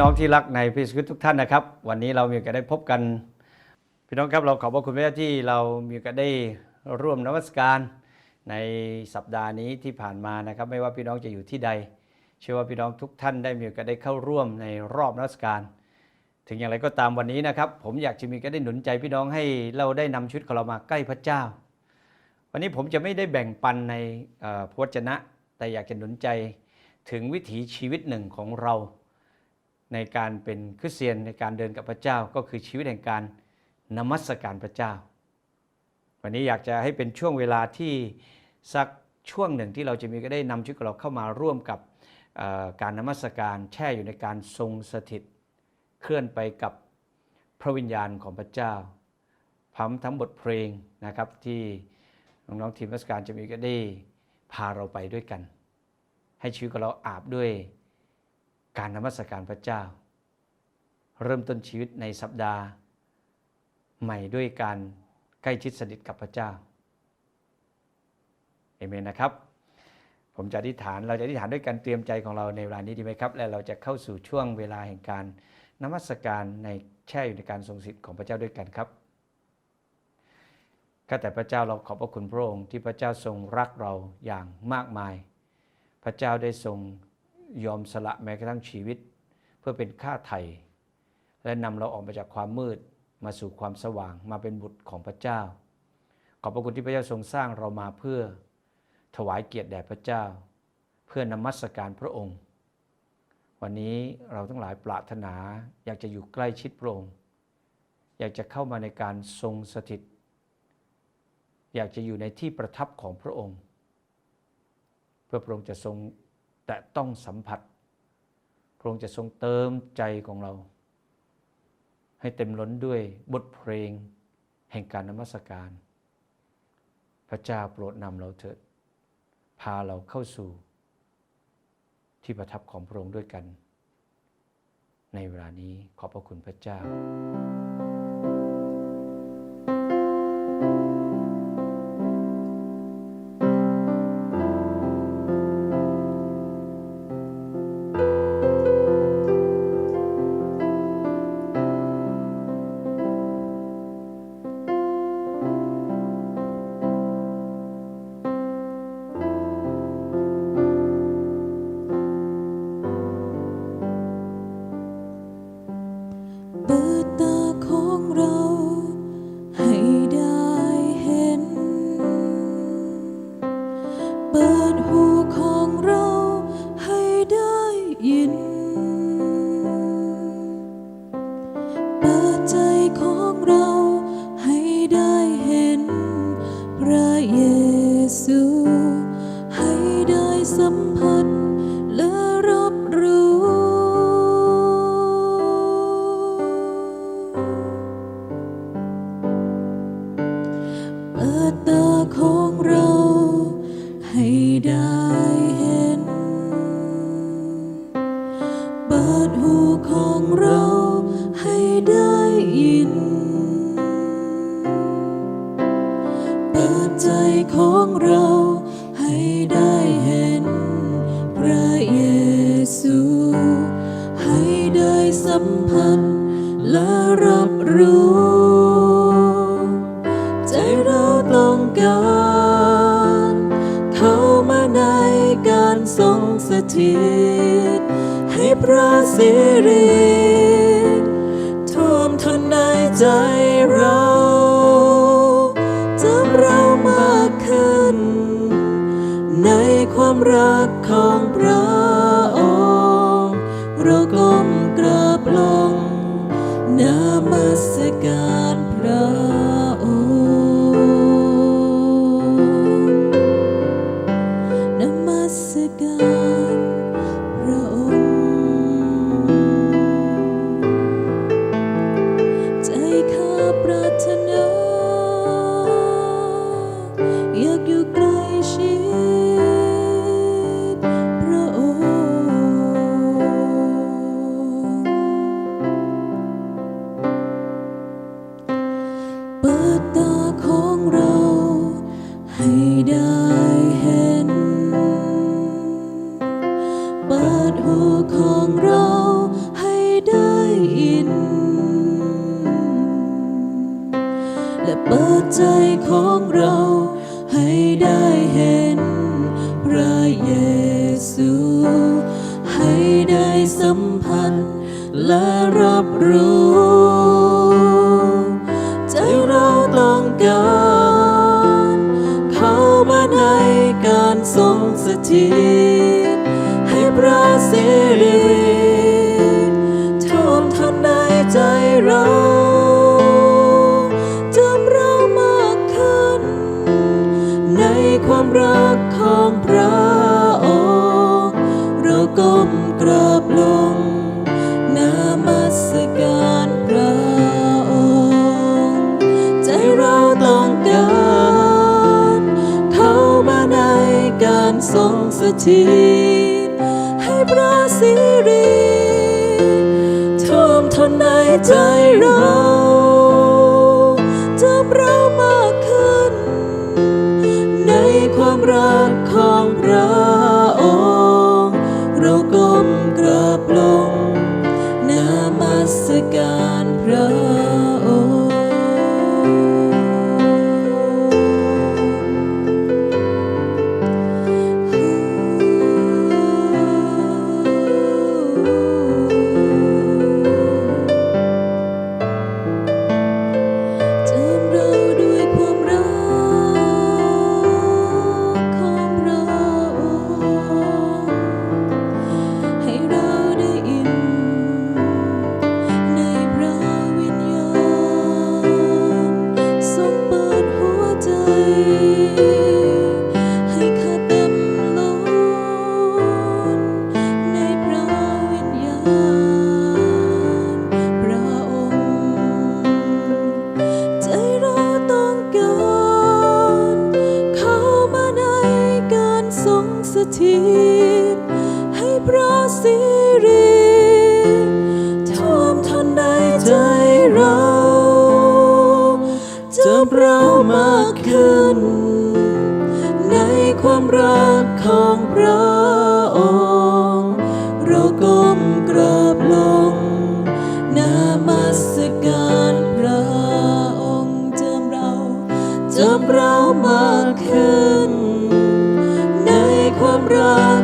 น้องที่รักในพระเยซูคริสทุกท่านนะครับ วันนี้เรามีโอกาสได้พบกัน พี่น้องครับเราขอบพระคุณพระเจ้าที่เรามีโอกาสได้ร่วมนมัสการในสัปดาห์นี้ที่ผ่านมานะครับ ไม่ว่าพี่น้องจะอยู่ที่ใด เชื่อว่าพี่น้องทุกท่านได้มีโอกาสได้เข้าร่วมในรอบนมัสการ ถึงอย่างไรก็ตามวันนี้นะครับ ผมอยากจะมีก็ได้หนุนใจพี่น้องให้เราได้นำชีวิตของเรามาใกล้พระเจ้า วันนี้ผมจะไม่ได้แบ่งปันในพระวจนะ แต่อยากจะหนุนใจถึงวิถีชีวิตหนึ่งของเรา ในการเป็นคริสเตียนในการเดินกับพระเจ้าก็คือชีวิตแห่งการนมัสการพระเจ้า วันนี้อยากจะให้เป็นช่วงเวลาที่สักช่วงหนึ่งที่เราจะมีก็ได้นำชีวิตของเราเข้ามาร่วมกับการนมัสการแช่อยู่ในการทรงสถิต เคลื่อนไปกับพระวิญญาณของพระเจ้าพร้อมทั้งบทเพลงนะครับที่น้องๆทีมนมัสการจะมีก็ได้พาเราไปด้วยกัน ให้ชีวิตของเราอาบด้วย การนมัสการพระเจ้า เริ่มต้นชีวิตในสัปดาห์ ใหม่ด้วยการใกล้ชิดสนิทกับพระเจ้าเอเมนนะครับ ผมจะอธิษฐานเราจะอธิษฐานด้วยการเตรียมใจของเราในเวลานี้ดีไหมครับ และเราจะเข้าสู่ช่วงเวลาแห่งการนมัสการในแช่อยู่ในการทรงสิทธิ์ของพระเจ้าด้วยกันครับข้าแต่พระเจ้าเราขอบพระคุณพระองค์ที่พระเจ้าทรงรักเราอย่างมากมาย พระเจ้าได้ทรง ยอมสละแม้กระทั่งชีวิต เพื่อเป็นค่าไถ่และนำเราออกมาจากความมืดมาสู่ความสว่างมาเป็นบุตรของพระเจ้า ขอบพระคุณที่พระเจ้าทรงสร้างเรามาเพื่อถวายเกียรติแด่พระเจ้า เพื่อนมัสการพระองค์ วันนี้เราทั้งหลายปรารถนาอยากจะอยู่ใกล้ชิดพระองค์ อยากจะเข้ามาในการทรงสถิต อยากจะอยู่ในที่ประทับของพระองค์ เพื่อพระองค์จะทรง แตะต้องสัมผัส พระองค์จะทรงเติมใจของเรา ให้เต็มล้นด้วยบทเพลง แห่งการนมัสการ พระเจ้าโปรดนำเราเถิด พาเราเข้าสู่ ที่ประทับของพระองค์ด้วยกัน ในเวลานี้ขอบพระคุณพระเจ้า ซู ให้ได้สัมผัสและรับรู้ ใจเราต้องการเข้ามาในการทรงสถิต ให้พระสิริท่วมท้นในใจเราจำเรามากขึ้น ในความรัก รับรู้ ใจเราต้องการเข้ามาในการทรงสถิตให้พระเสิ ถิตให้พระสิริท่วมทนในใจเรา จำเรามากขึ้น ในความรัก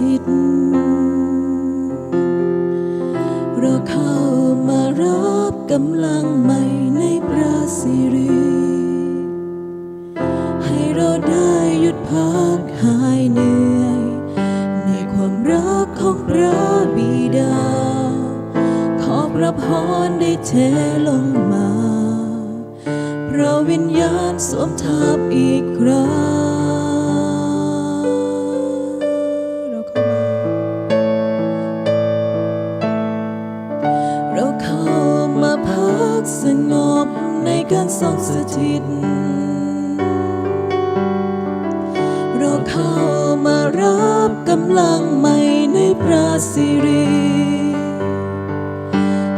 สถิตเราเข้ามารับกำลังใหม่ในพระสิริ ให้เราได้หยุดพักหายเหนื่อย ในความรักของพระบิดา ขอพระพรได้เทลงมา พระวิญญาณสวมทับอีกครั้ง การทรงสถิต เราเข้ามารับกำลังใหม่ในพระสิริ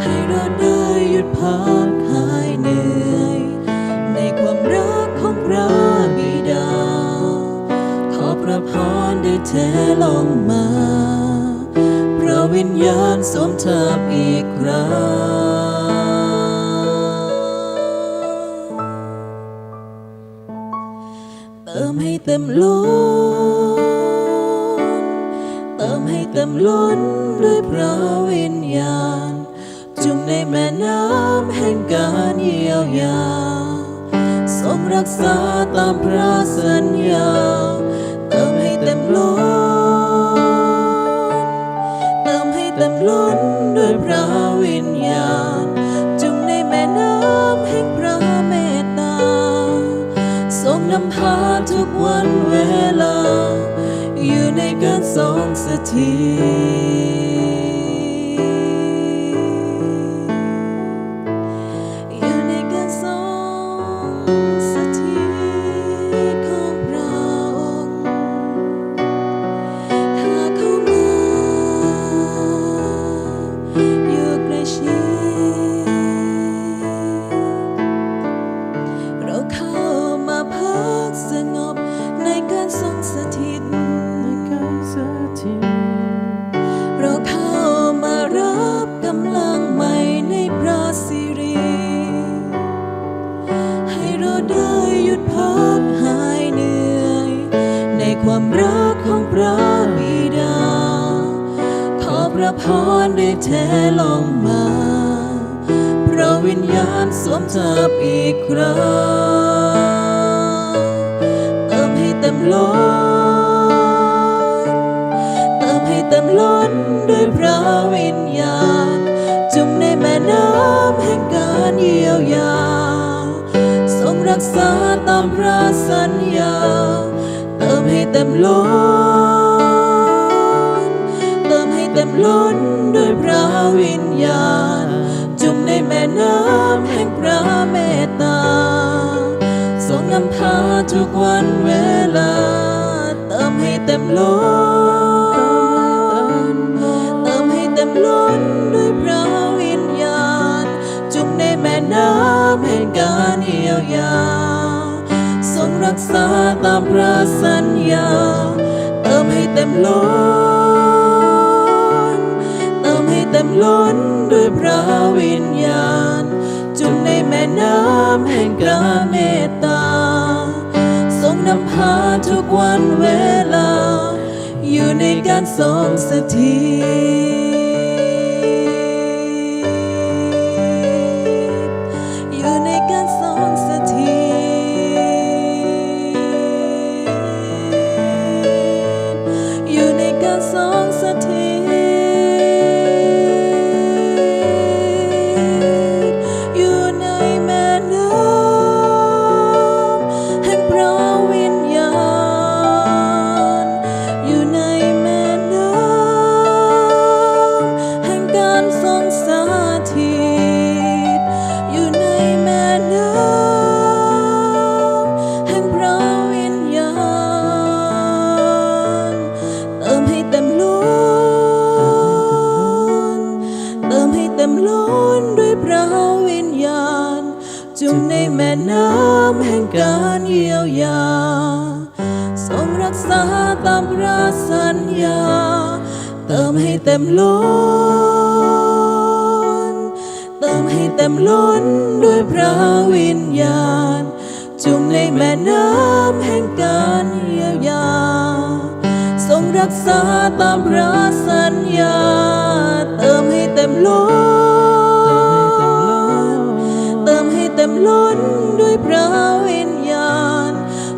ให้เราได้หยุดพักหายเหนื่อย ในความรักของพระบิดา ขอพระพรได้เทลงมาพระวิญญาณสวมทับอีกครั้ง เต็มล้นเติมให้เต็มล้นด้วยพระวิญญาณ จุ่มในแม่น้ำแห่งการเยียวยาทรงรักษาตามพระสัญญา เติมให้เต็มล้นเติมให้เต็มล้นด้วยพระวิญ หาทุกวันเวลา อยู่ในการสองสถิ บิดา ขอพระพรได้แท้ลงมา พระวิญญาณสวมทับอีกครั้งเติมให้เต็มล้นเติมให้เต็มล้นด้วยพระวิญญาณ จุ่มในแม่น้ำแห่งการเยียวยาทรงรักษาตามพระสัญญาเติมให้เต็มล้น ล้นด้วยพระวิญญาณ จุ่มในแม่น้ำแห่งพระเมตตาทรงนำพาทุกวันเวลา เติมให้เต็มล้นเติมให้เต็มล้นด้วยพระวิญญาณ จุ่มในแม่น้ำแห่งการเยียวยาทรงรักษาตามพระสัญญา เติมให้เต็มล้น ล้นด้วยพระวิญญาณ จุ่มในแม่น้ำแห่งการเมตตา ทรงนำพาทุกวันเวลา อยู่ในการทรงสถิต เติมให้เต็มล้นด้วยพระวิญญาณ จุ่มในแม่น้ำแห่งการเยียวยา ทรงรักษาตามพระสัญญา เติมให้เต็มล้น เติมให้เต็มล้นด้วยพระวิญญาณ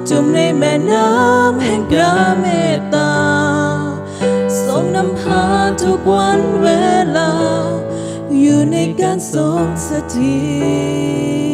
จุ่มในแม่น้ำแห่งการเมตตา ทรงนำพาทุกวันเวลา การทรงสถิต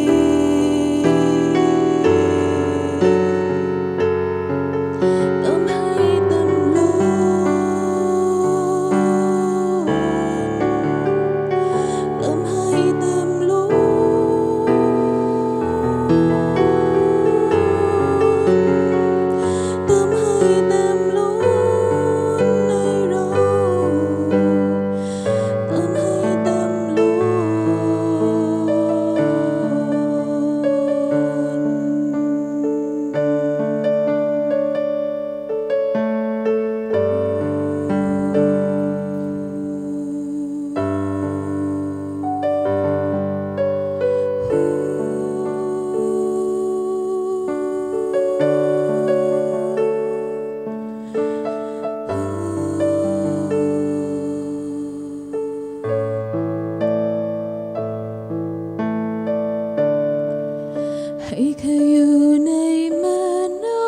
ให้แค่อยู่ในแม่น้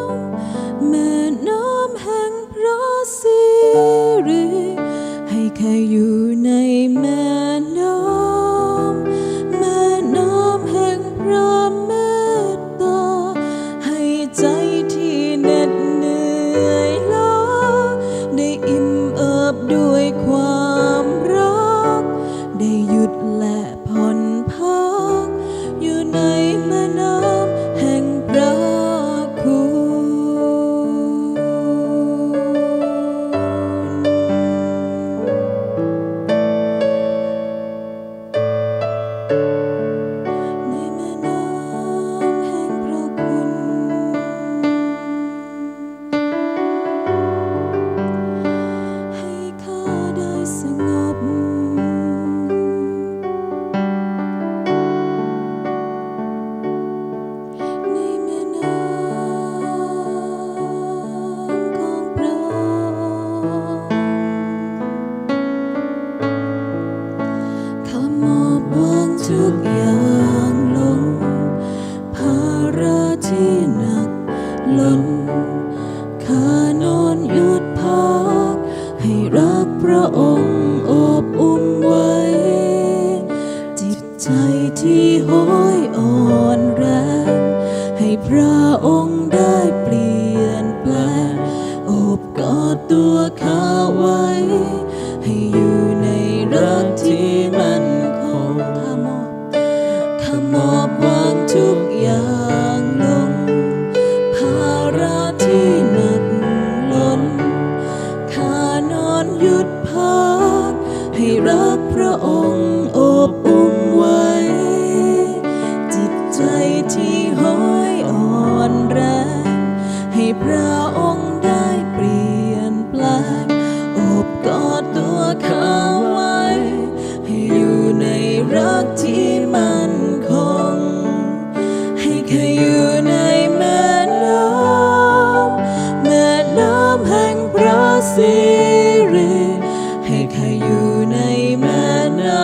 ำแม่น้ำแห่งพระสิริให้แคย องค์ได้เปลี่ยนแปลงอบกอดตัวเขาไว้ ให้อยู่ในรักที่ สิริให้ใครอยู่ในแม่น้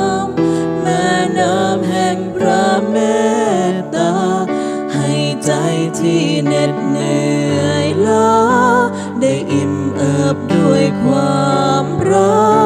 ำแม่น้ำแห่งพระเมตตา ให้ใจที่เหน็ดเหนื่อยล้าได้อิ่มเอิบด้วยความรัก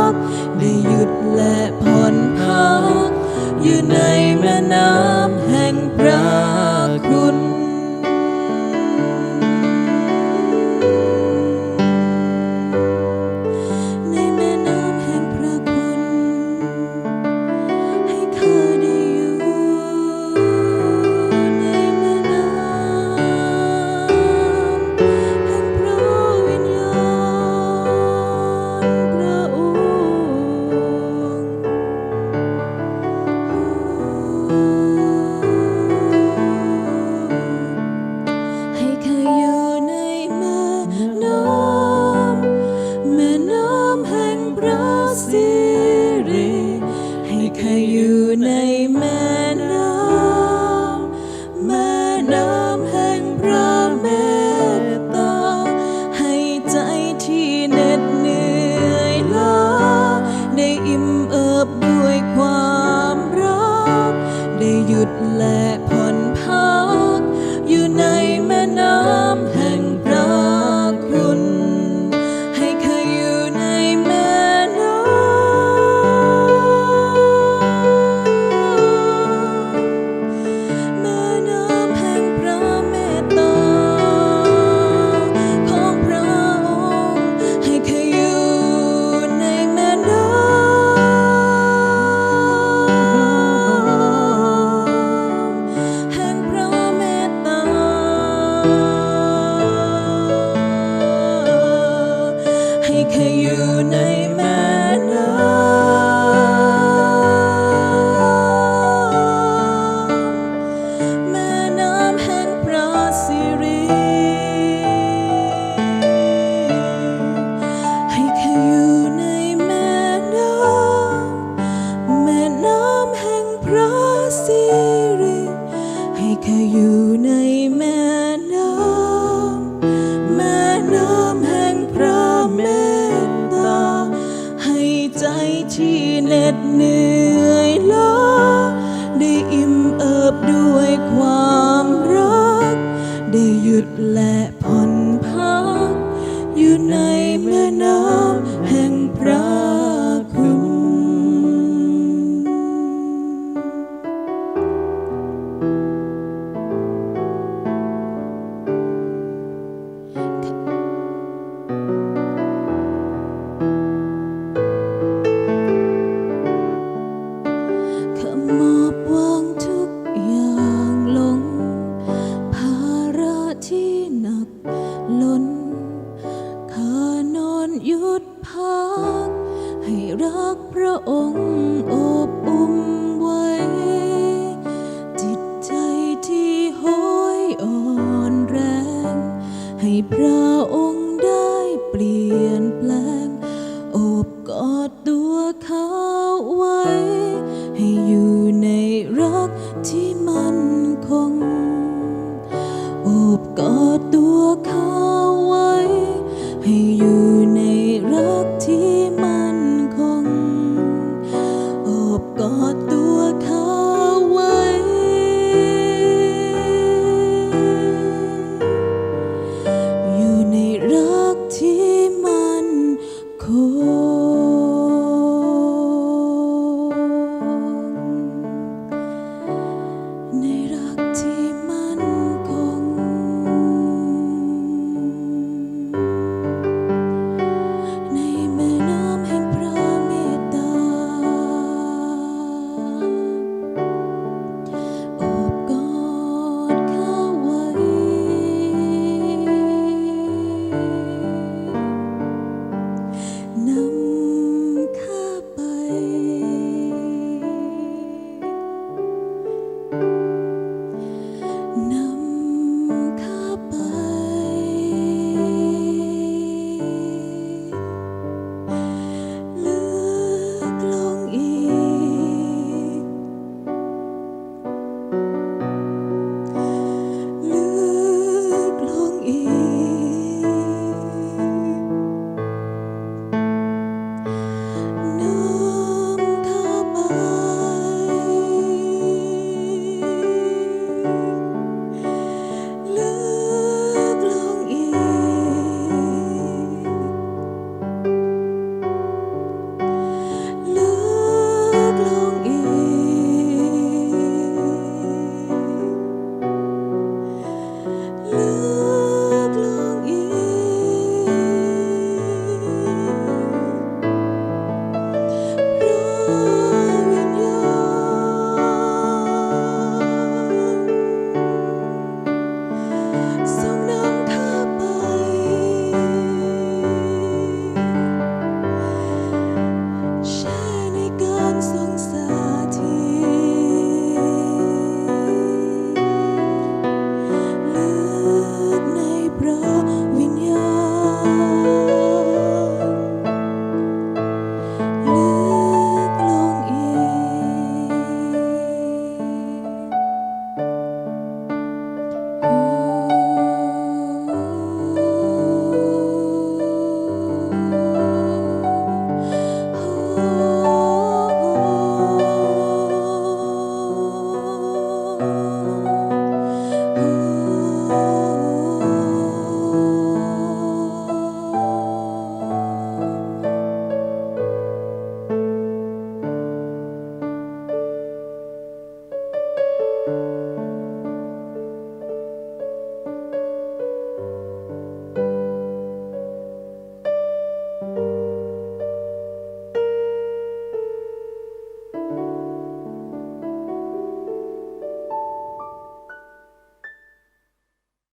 กที่มั่นคง โอบกอดตัว